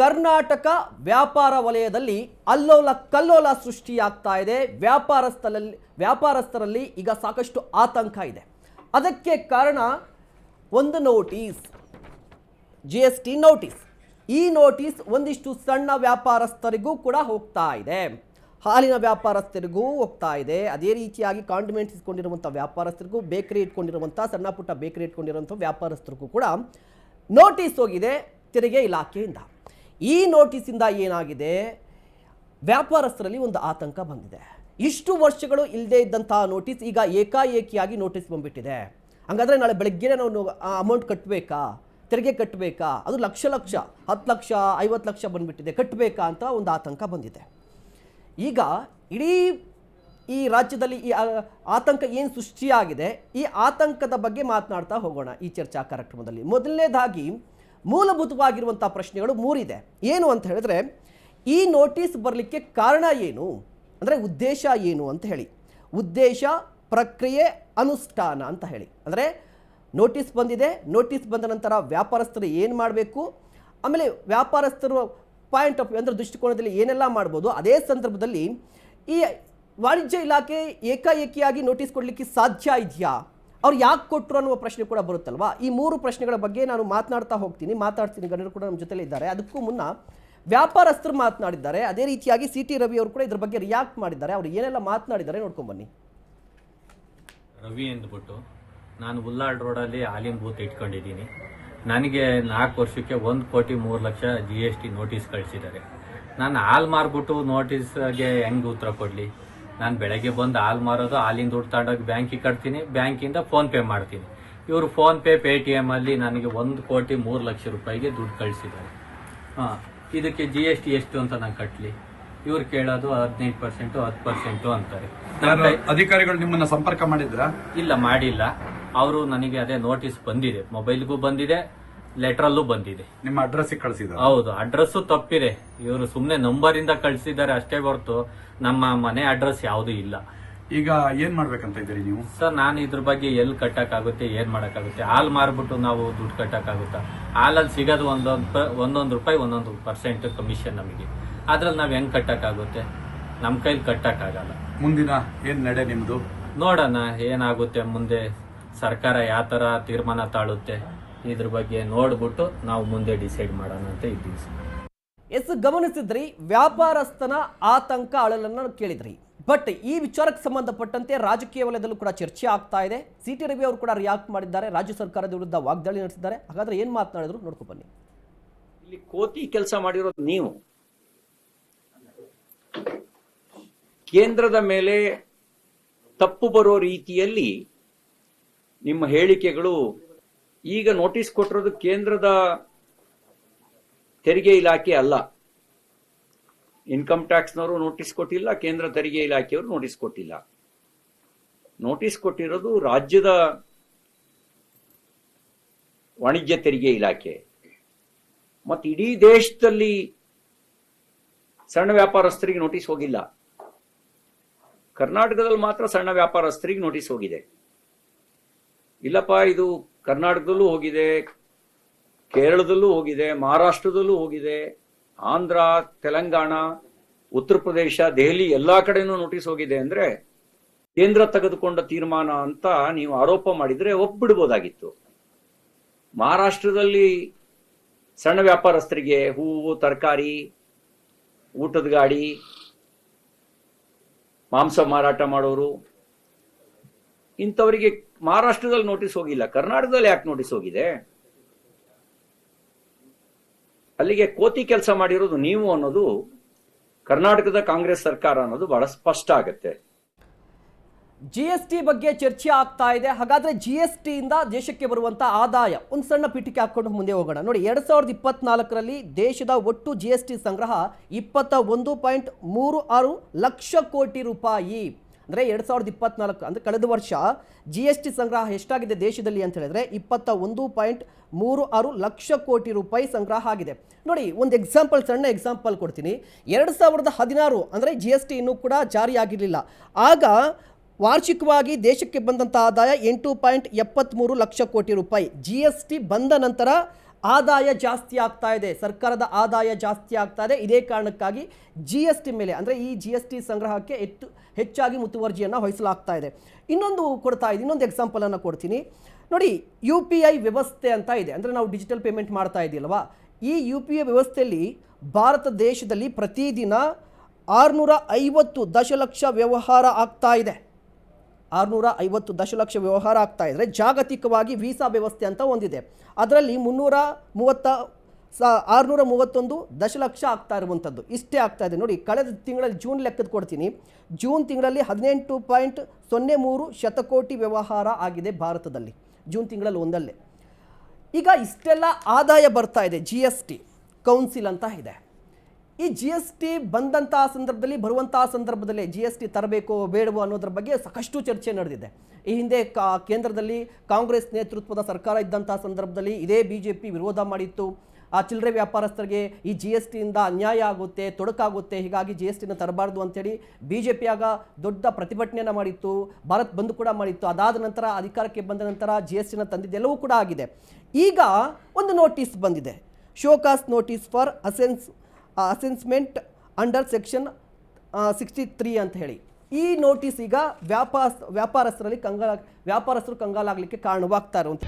ಕರ್ನಾಟಕ ವ್ಯಾಪಾರ ವಲಯದಲ್ಲಿ ಅಲ್ಲೋಲ ಕಲ್ಲೋಲ ಸೃಷ್ಟಿಯಾಗ್ತಾ ಇದೆ. ವ್ಯಾಪಾರಸ್ಥರಲ್ಲಿ ವ್ಯಾಪಾರಸ್ಥರಲ್ಲಿ ಈಗ ಸಾಕಷ್ಟು ಆತಂಕ ಇದೆ. ಅದಕ್ಕೆ ಕಾರಣ ಒಂದು notice G S T notice. ಈ ನೋಟಿಸ್ ಒಂದಿಷ್ಟು ಸಣ್ಣ ವ್ಯಾಪಾರಸ್ಥರಿಗೂ ಕೂಡ ಹೋಗ್ತಾ ಇದೆ. ಹಾಲಿನ ವ್ಯಾಪಾರಸ್ಥರಿಗೂ ಹೋಗ್ತಾ ಇದೆ. ಅದೇ ರೀತಿಯಾಗಿ ಕಾಂಡಿಮೆಂಟ್ಸ್ ಇಟ್ಕೊಂಡಿರುವಂಥ ವ್ಯಾಪಾರಸ್ಥರಿಗೂ ಬೇಕರಿ ಇಟ್ಕೊಂಡಿರುವಂಥ, ಸಣ್ಣ ಪುಟ್ಟ ಬೇಕರಿ ಇಟ್ಕೊಂಡಿರುವಂಥ ವ್ಯಾಪಾರಸ್ಥರಿಗೂ ಕೂಡ ನೋಟಿಸ್ ಹೋಗಿದೆ ತೆರಿಗೆ ಇಲಾಖೆಯಿಂದ. ಈ ನೋಟಿಸಿಂದ ಏನಾಗಿದೆ? ವ್ಯಾಪಾರಸ್ಥರಲ್ಲಿ ಒಂದು ಆತಂಕ ಬಂದಿದೆ. ಇಷ್ಟು ವರ್ಷಗಳು ಇಲ್ಲದೇ ಇದ್ದಂತಹ ನೋಟಿಸ್ ಈಗ ಏಕಾಏಕಿಯಾಗಿ ನೋಟಿಸ್ ಬಂದ್ಬಿಟ್ಟಿದೆ. ಹಂಗಾದ್ರೆ ನಾಳೆ ಬೆಳಗ್ಗೆ ನಾವು ಅಮೌಂಟ್ ಕಟ್ಟಬೇಕಾ ತೆರಿಗೆ ಕಟ್ಟಬೇಕಾ ಅದು ಲಕ್ಷ ಲಕ್ಷ, ಹತ್ತು ಲಕ್ಷ, ಐವತ್ತು ಲಕ್ಷ ಬಂದ್ಬಿಟ್ಟಿದೆ. ಕಟ್ಟಬೇಕಾ ಅಂತ ಒಂದು ಆತಂಕ ಬಂದಿದೆ. ಈಗ ಇಡೀ ಈ ರಾಜ್ಯದಲ್ಲಿ ಈ ಆತಂಕ ಏನು ಸೃಷ್ಟಿಯಾಗಿದೆ? ಈ ಆತಂಕದ ಬಗ್ಗೆ ಮಾತನಾಡ್ತಾ ಹೋಗೋಣ ಈ ಚರ್ಚಾ ಕಾರ್ಯಕ್ರಮದಲ್ಲಿ. ಮೊದಲನೇದಾಗಿ ಮೂಲಭೂತವಾಗಿರುವಂಥ ಪ್ರಶ್ನೆಗಳು ಮೂರಿದೆ. ಏನು ಅಂತ ಹೇಳಿದ್ರೆ, ಈ ನೋಟಿಸ್ ಬರಲಿಕ್ಕೆ ಕಾರಣ ಏನು? ಅಂದರೆ ಉದ್ದೇಶ ಏನು ಅಂತ ಹೇಳಿ. ಉದ್ದೇಶ, ಪ್ರಕ್ರಿಯೆ, ಅನುಷ್ಠಾನ ಅಂತ ಹೇಳಿ. ಅಂದರೆ ನೋಟಿಸ್ ಬಂದಿದೆ, ನೋಟಿಸ್ ಬಂದ ನಂತರ ವ್ಯಾಪಾರಸ್ಥರು ಏನು ಮಾಡಬೇಕು? ಆಮೇಲೆ ವ್ಯಾಪಾರಸ್ಥರು ಪಾಯಿಂಟ್ ಆಫ್ ವ್ಯೂ ಅಂದರೆ ದೃಷ್ಟಿಕೋನದಲ್ಲಿ ಏನೆಲ್ಲ ಮಾಡ್ಬೋದು? ಅದೇ ಸಂದರ್ಭದಲ್ಲಿ ಈ ವಾಣಿಜ್ಯ ಇಲಾಖೆ ಏಕಾಏಕಿಯಾಗಿ ನೋಟಿಸ್ ಕೊಡಲಿಕ್ಕೆ ಸಾಧ್ಯ ಇದೆಯಾ? ಅವ್ರು ಯಾಕೆ ಕೊಟ್ಟರು ಅನ್ನುವ ಪ್ರಶ್ನೆ ಕೂಡ ಬರುತ್ತಲ್ವಾ? ಈ ಮೂರು ಪ್ರಶ್ನೆಗಳ ಬಗ್ಗೆ ನಾನು ಮಾತನಾಡ್ತಾ ಹೋಗ್ತೀನಿ. ಮಾತಾಡ್ತೀನಿ, ಗಣ್ಯರು ಕೂಡ ನಮ್ಮ ಜೊತೆಲೇ ಇದ್ದಾರೆ. ಅದಕ್ಕೂ ಮುನ್ನ ವ್ಯಾಪಾರಸ್ಥರು ಮಾತನಾಡಿದ್ದಾರೆ. ಅದೇ ರೀತಿಯಾಗಿ ಸಿ ಟಿ ರವಿ ಅವರು ಕೂಡ ಇದ್ರ ಬಗ್ಗೆ ರಿಯಾಕ್ಟ್ ಮಾಡಿದ್ದಾರೆ. ಅವರು ಏನೆಲ್ಲ ಮಾತನಾಡಿದ್ದಾರೆ ನೋಡ್ಕೊಂಡ್ ಬನ್ನಿ. ರವಿ ಅಂದ್ಬಿಟ್ಟು ನಾನು ಉಲ್ಲಾಳ್ ರೋಡಲ್ಲಿ ಹಾಲಿನ ಬೂತ್ ಇಟ್ಕೊಂಡಿದ್ದೀನಿ. ನನಗೆ ನಾಲ್ಕು ವರ್ಷಕ್ಕೆ ಒಂದು ಕೋಟಿ ಮೂರು lakh G S T notice ಕಳಿಸಿದ್ದಾರೆ. ನಾನು ಹಾಲು ಮಾರ್ಬಿಟ್ಟು ನೋಟಿಸ್ಗೆ ಹೆಂಗೆ ಉತ್ತರ ಕೊಡಲಿ? ನಾನು ಬೆಳಗ್ಗೆ ಬಂದು ಹಾಲು ಮಾರೋದು ಹಾಲಿನ ದುಡ್ಡು ತಗೊಂಡೋಗಿ ಬ್ಯಾಂಕಿಗೆ ಕಟ್ತೀನಿ ಬ್ಯಾಂಕಿಂದ ಫೋನ್ ಪೇ ಮಾಡ್ತೀನಿ. ಇವರು ಫೋನ್ ಪೇ ಟಿ ಎಮ್ಮಲ್ಲಿ ನನಗೆ ಒಂದು ಕೋಟಿ ಮೂರು ಲಕ್ಷ ರೂಪಾಯಿಗೆ ದುಡ್ಡು ಕಳಿಸಿದ್ದಾರೆ. ಹಾಂ ಇದಕ್ಕೆ ಜಿ ಎಸ್ ಟಿ ಎಷ್ಟು ಅಂತ ನಾನು ಕಟ್ಟಲಿ ಇವ್ರು ಕೇಳೋದು ಹದಿನೈದು ಪರ್ಸೆಂಟು ಹತ್ತು ಪರ್ಸೆಂಟು ಅಂತಾರೆ. ಅಧಿಕಾರಿಗಳು ನಿಮ್ಮನ್ನ ಸಂಪರ್ಕ ಮಾಡಿದ್ರ? ಇಲ್ಲ ಮಾಡಿಲ್ಲ. ಅವರು ನನಗೆ ಅದೇ ನೋಟಿಸ್ ಬಂದಿದೆ. ಮೊಬೈಲ್ಗೂ ಬಂದಿದೆ ಲೆಟ್ರಲ್ಲೂ ಬಂದಿದೆ. ನಿಮ್ಮ ಅಡ್ರೆಸ್ ಕಳಿಸಿದ್ರು ಹೌದು ಅಡ್ರೆಸ್ ತಪ್ಪಿದೆ. ಇವರು ಸುಮ್ಮನೆ ನಂಬರ್ ಇಂದ ಕಳಿಸಿದ್ದಾರೆ ಅಷ್ಟೇ ಹೊರತು ನಮ್ಮ ಮನೆ ಅಡ್ರೆಸ್ ಯಾವುದು ಇಲ್ಲ. ಈಗ ಏನ್ ಮಾಡ್ಬೇಕಂತ ಇದ್ದೀರಿ ನೀವು? ಸರ್ ನಾನು ಇದ್ರ ಬಗ್ಗೆ ಎಲ್ಲಿ ಕಟ್ಟಕ್ಕಾಗುತ್ತೆ ಏನ್ ಮಾಡಕ್ಕಾಗುತ್ತೆ? ಹಾಲು ಮಾರ್ಬಿಟ್ಟು ನಾವು ದುಡ್ಡು ಕಟ್ಟಕ್ಕಾಗುತ್ತಾ? ಹಾಲಲ್ಲಿ ಸಿಗೋದು ಒಂದೊಂದು ಒಂದೊಂದು ರೂಪಾಯಿ ಒಂದೊಂದು ಪರ್ಸೆಂಟ್ ಕಮಿಷನ್ ನಮಗೆ. ಅದ್ರಲ್ಲಿ ನಾವು ಹೆಂಗ್ ಕಟ್ಟಕ್ಕಾಗುತ್ತೆ? ನಮ್ಮ ಕೈಲಿ ಕಟ್ಟಕ್ಕಾಗಲ್ಲ. ಮುಂದಿನ ಏನ್ ನಡೆ ನಿಮ್ದು? ನೋಡೋಣ ಏನಾಗುತ್ತೆ ಮುಂದೆ? ಸರ್ಕಾರ ಯಾವ ಥರ ತೀರ್ಮಾನ ತಾಳುತ್ತೆ? ಇದ್ರ ಬಗ್ಗೆ ನೋಡ್ಬಿಟ್ಟು ನಾವು ಮುಂದೆ ಡಿಸೈಡ್ ಮಾಡೋಣ ಅಂತ ಇದ್ದೀವಿ ಸರ್. ಎಸ್ ಗಮನಿಸಿದ್ರಿ ವ್ಯಾಪಾರಸ್ಥನ ಆತಂಕ ಅಳಲನ್ನು ಕೇಳಿದ್ರಿ. ಬಟ್ ಈ ವಿಚಾರಕ್ಕೆ ಸಂಬಂಧಪಟ್ಟಂತೆ ರಾಜಕೀಯ ವಲಯದಲ್ಲೂ ಕೂಡ ಚರ್ಚೆ ಆಗ್ತಾ ಇದೆ. ಸಿ ಟಿ ರವಿ ಅವರು ಕೂಡ ರಿಯಾಕ್ಟ್ ಮಾಡಿದ್ದಾರೆ. ರಾಜ್ಯ ಸರ್ಕಾರದ ವಿರುದ್ಧ ವಾಗ್ದಾಳಿ ನಡೆಸಿದ್ದಾರೆ. ಹಾಗಾದ್ರೆ ಏನು ಮಾತನಾಡಿದ್ರು? ನೋಡ್ಕೊ ಬನ್ನಿ. ಇಲ್ಲಿ ಕೋತಿ ಕೆಲಸ ಮಾಡಿರೋದು ನೀವು. ಕೇಂದ್ರದ ಮೇಲೆ ತಪ್ಪು ಬರೋ ರೀತಿಯಲ್ಲಿ ನಿಮ್ಮ ಹೇಳಿಕೆಗಳು ಈಗ ನೋಟಿಸ್ ಕೊಟ್ಟಿರೋದು ಕೇಂದ್ರದ ತೆರಿಗೆ ಇಲಾಖೆ ಅಲ್ಲ. ಇನ್ಕಮ್ ಟ್ಯಾಕ್ಸ್ನವರು ನೋಟಿಸ್ ಕೊಟ್ಟಿಲ್ಲ, ಕೇಂದ್ರ ತೆರಿಗೆ ಇಲಾಖೆಯವರು ನೋಟಿಸ್ ಕೊಟ್ಟಿಲ್ಲ. ನೋಟಿಸ್ ಕೊಟ್ಟಿರೋದು ರಾಜ್ಯದ ವಾಣಿಜ್ಯ ತೆರಿಗೆ ಇಲಾಖೆ. ಮತ್ತು ಇಡೀ ದೇಶದಲ್ಲಿ ಸಣ್ಣ ವ್ಯಾಪಾರಸ್ಥರಿಗೆ ನೋಟಿಸ್ ಹೋಗಿಲ್ಲ. ಕರ್ನಾಟಕದಲ್ಲಿ ಮಾತ್ರ ಸಣ್ಣ ವ್ಯಾಪಾರಸ್ಥರಿಗೆ ನೋಟಿಸ್ ಹೋಗಿದೆ. ಇಲ್ಲಪ್ಪ, ಇದು ಕರ್ನಾಟಕದಲ್ಲೂ ಹೋಗಿದೆ, ಕೇರಳದಲ್ಲೂ ಹೋಗಿದೆ, ಮಹಾರಾಷ್ಟ್ರದಲ್ಲೂ ಹೋಗಿದೆ, ಆಂಧ್ರ, ತೆಲಂಗಾಣ, ಉತ್ತರ ಪ್ರದೇಶ, ದೆಹಲಿ ಎಲ್ಲಾ ಕಡೆನೂ ನೋಟಿಸ್ ಹೋಗಿದೆ ಅಂದ್ರೆ ಕೇಂದ್ರ ತೆಗೆದುಕೊಂಡ ತೀರ್ಮಾನ ಅಂತ ನೀವು ಆರೋಪ ಮಾಡಿದ್ರೆ ಒಪ್ಪಿಡ್ಬೋದಾಗಿತ್ತು. ಮಹಾರಾಷ್ಟ್ರದಲ್ಲಿ ಸಣ್ಣ ವ್ಯಾಪಾರಸ್ಥರಿಗೆ ಹೂವು, ತರಕಾರಿ, ಊಟದ ಗಾಡಿ, ಮಾಂಸ ಮಾರಾಟ ಮಾಡೋರು ಇಂಥವರಿಗೆ ಮಹಾರಾಷ್ಟ್ರದಲ್ಲಿ ನೋಟಿಸ್ ಹೋಗಿಲ್ಲ, ಕರ್ನಾಟಕದಲ್ಲಿ ಯಾಕೆ ನೋಟಿಸ್ ಹೋಗಿದೆ? ಅಲ್ಲಿಗೆ ಕೋತಿ ಕೆಲಸ ಮಾಡಿರೋದು ನೀವು ಅನ್ನೋದು ಕರ್ನಾಟಕದ ಕಾಂಗ್ರೆಸ್ ಸರ್ಕಾರ ಅನ್ನೋದು ಬಹಳ ಸ್ಪಷ್ಟ ಆಗುತ್ತೆ. ಜಿ ಎಸ್ ಟಿ ಬಗ್ಗೆ ಚರ್ಚೆ ಆಗ್ತಾ ಇದೆ, ಹಾಗಾದ್ರೆ ಜಿ ಎಸ್ ಟಿಯಿಂದ ದೇಶಕ್ಕೆ ಬರುವಂತ ಆದಾಯ, ಒಂದು ಸಣ್ಣ ಪೀಠಿಕೆ ಹಾಕೊಂಡು ಮುಂದೆ ಹೋಗೋಣ. ನೋಡಿ, ಎರಡ್ ಸಾವಿರದ ಇಪ್ಪತ್ನಾಲ್ಕರಲ್ಲಿ ದೇಶದ ಒಟ್ಟು ಜಿ ಎಸ್ ಟಿ ಸಂಗ್ರಹ ಇಪ್ಪತ್ತ ಒಂದು ಪಾಯಿಂಟ್ ಮೂರು ಆರು ಲಕ್ಷ ಕೋಟಿ ರೂಪಾಯಿ. ಅಂದರೆ ಎರಡು ಸಾವಿರದ ಇಪ್ಪತ್ನಾಲ್ಕು, ಅಂದರೆ ಕಳೆದ ವರ್ಷ ಜಿ ಎಸ್ ಟಿ ಸಂಗ್ರಹ ಎಷ್ಟಾಗಿದೆ ದೇಶದಲ್ಲಿ ಅಂತ ಹೇಳಿದ್ರೆ ಇಪ್ಪತ್ತ ಒಂದು ಪಾಯಿಂಟ್ ಮೂರು ಆರು ಲಕ್ಷ ಕೋಟಿ ರೂಪಾಯಿ ಸಂಗ್ರಹ ಆಗಿದೆ. ನೋಡಿ, ಒಂದು ಎಕ್ಸಾಂಪಲ್ ಸಣ್ಣ ಎಕ್ಸಾಂಪಲ್ ಕೊಡ್ತೀನಿ. ಎರಡು ಸಾವಿರದ ಹದಿನಾರು ಅಂದರೆ ಜಿ ಎಸ್ ಟಿ ಇನ್ನೂ ಕೂಡ ಜಾರಿಯಾಗಿರಲಿಲ್ಲ. ಆಗ ವಾರ್ಷಿಕವಾಗಿ ದೇಶಕ್ಕೆ ಬಂದಂಥ ಆದಾಯ ಎಂಟು ಪಾಯಿಂಟ್ ಎಪ್ಪತ್ತ್ಮೂರು ಲಕ್ಷ ಕೋಟಿ ರೂಪಾಯಿ. ಜಿ ಎಸ್ ಟಿ ಬಂದ ನಂತರ ಆದಾಯ ಜಾಸ್ತಿ ಆಗ್ತಾ ಇದೆ, ಸರ್ಕಾರದ ಆದಾಯ ಜಾಸ್ತಿ ಆಗ್ತಾ ಇದೆ. ಇದೇ ಕಾರಣಕ್ಕಾಗಿ ಜಿ ಎಸ್ ಟಿ ಮೇಲೆ, ಅಂದರೆ ಈ ಜಿ ಎಸ್ ಟಿ ಸಂಗ್ರಹಕ್ಕೆ ಹೆಚ್ಚು ಹೆಚ್ಚಾಗಿ ಮುತುವರ್ಜಿಯನ್ನು ವಹಿಸಲಾಗ್ತಾ ಇದೆ. ಇನ್ನೊಂದು ಕೊಡ್ತಾ ಇದೆ, ಇನ್ನೊಂದು ಎಕ್ಸಾಂಪಲನ್ನು ಕೊಡ್ತೀನಿ. ನೋಡಿ ಯು ಪಿ ಐ ವ್ಯವಸ್ಥೆ ಅಂತ ಇದೆ. ಅಂದರೆ ನಾವು ಡಿಜಿಟಲ್ ಪೇಮೆಂಟ್ ಮಾಡ್ತಾ ಇದ್ದೀಲ್ವಾ ಈ ಯು ಪಿ ಐ ವ್ಯವಸ್ಥೆಯಲ್ಲಿ ಭಾರತ ದೇಶದಲ್ಲಿ ಪ್ರತಿದಿನ ಆರುನೂರ ಐವತ್ತು ದಶಲಕ್ಷ ವ್ಯವಹಾರ ಆಗ್ತಾ ಇದೆ. ಆರುನೂರ ಐವತ್ತು ದಶಲಕ್ಷ ವ್ಯವಹಾರ ಆಗ್ತಾ ಇದ್ದರೆ ಜಾಗತಿಕವಾಗಿ ವೀಸಾ ವ್ಯವಸ್ಥೆ ಅಂತ ಒಂದಿದೆ. ಅದರಲ್ಲಿ ಮುನ್ನೂರ ಮೂವತ್ತ, ಸ, ಆರುನೂರ ಮೂವತ್ತೊಂದು ದಶಲಕ್ಷ ಆಗ್ತಾ ಇರುವಂಥದ್ದು ಇಷ್ಟೇ ಆಗ್ತಾ ಇದೆ. ನೋಡಿ, ಕಳೆದ ತಿಂಗಳಲ್ಲಿ ಜೂನ್ ಲೆಕ್ಕದ ಕೊಡ್ತೀನಿ. ಜೂನ್ ತಿಂಗಳಲ್ಲಿ ಹದಿನೆಂಟು ಪಾಯಿಂಟ್ ಸೊನ್ನೆ ಮೂರು ಶತಕೋಟಿ ವ್ಯವಹಾರ ಆಗಿದೆ ಭಾರತದಲ್ಲಿ. ಜೂನ್ ತಿಂಗಳಲ್ಲಿ ಒಂದಲ್ಲೇ. ಈಗ ಇಷ್ಟೆಲ್ಲ ಆದಾಯ ಬರ್ತಾ ಇದೆ. ಜಿ ಎಸ್ ಟಿ, ಕೌನ್ಸಿಲ್ ಅಂತ ಇದೆ. ಈ ಜಿ ಎಸ್ ಟಿ ಬಂದಂತಹ ಸಂದರ್ಭದಲ್ಲಿ, ಬರುವಂತಹ ಸಂದರ್ಭದಲ್ಲಿ ಜಿ ಎಸ್ ಟಿ ತರಬೇಕು ಬೇಡವೋ ಅನ್ನೋದ್ರ ಬಗ್ಗೆ ಸಾಕಷ್ಟು ಚರ್ಚೆ ನಡೆದಿದೆ. ಈ ಹಿಂದೆ ಕೇಂದ್ರದಲ್ಲಿ ಕಾಂಗ್ರೆಸ್ ನೇತೃತ್ವದ ಸರ್ಕಾರ ಇದ್ದಂತಹ ಸಂದರ್ಭದಲ್ಲಿ ಇದೇ ಬಿ ಜೆ ಪಿ ವಿರೋಧ ಮಾಡಿತ್ತು. ಆ ಚಿಲ್ಲರೆ ವ್ಯಾಪಾರಸ್ಥರಿಗೆ ಈ ಜಿ ಎಸ್ ಟಿಯಿಂದ ಅನ್ಯಾಯ ಆಗುತ್ತೆ, ತೊಡಕಾಗುತ್ತೆ, ಹೀಗಾಗಿ ಜಿ ಎಸ್ ಟಿನ ತರಬಾರ್ದು ಅಂತೇಳಿ ಬಿ ಜೆ ಪಿ ಆಗ ದೊಡ್ಡ ಪ್ರತಿಭಟನೆಯನ್ನು ಮಾಡಿತ್ತು. ಭಾರತ್ ಬಂದ್ ಕೂಡ ಮಾಡಿತ್ತು. ಅದಾದ ನಂತರ, ಅಧಿಕಾರಕ್ಕೆ ಬಂದ ನಂತರ ಜಿ ಎಸ್ ಟಿನ ತಂದಿದ್ದೆಲ್ಲವೂ ಕೂಡ ಆಗಿದೆ. ಈಗ ಒಂದು ನೋಟಿಸ್ ಬಂದಿದೆ. Show cause notice for ಅಸೆನ್ಸ್ assessment under section sixty three ಅಂತ ಹೇಳಿ. ಈ ನೋಟಿಸ್ ಈಗ ವ್ಯಾಪಾರ ವ್ಯಾಪಾರಸ್ಥರಲ್ಲಿ ಕಂಗಾಲ, ವ್ಯಾಪಾರಸ್ಥರು ಕಂಗಾಲಾಗಲಿಕ್ಕೆ ಕಾರಣವಾಗ್ತಾ ಇರುವಂಥ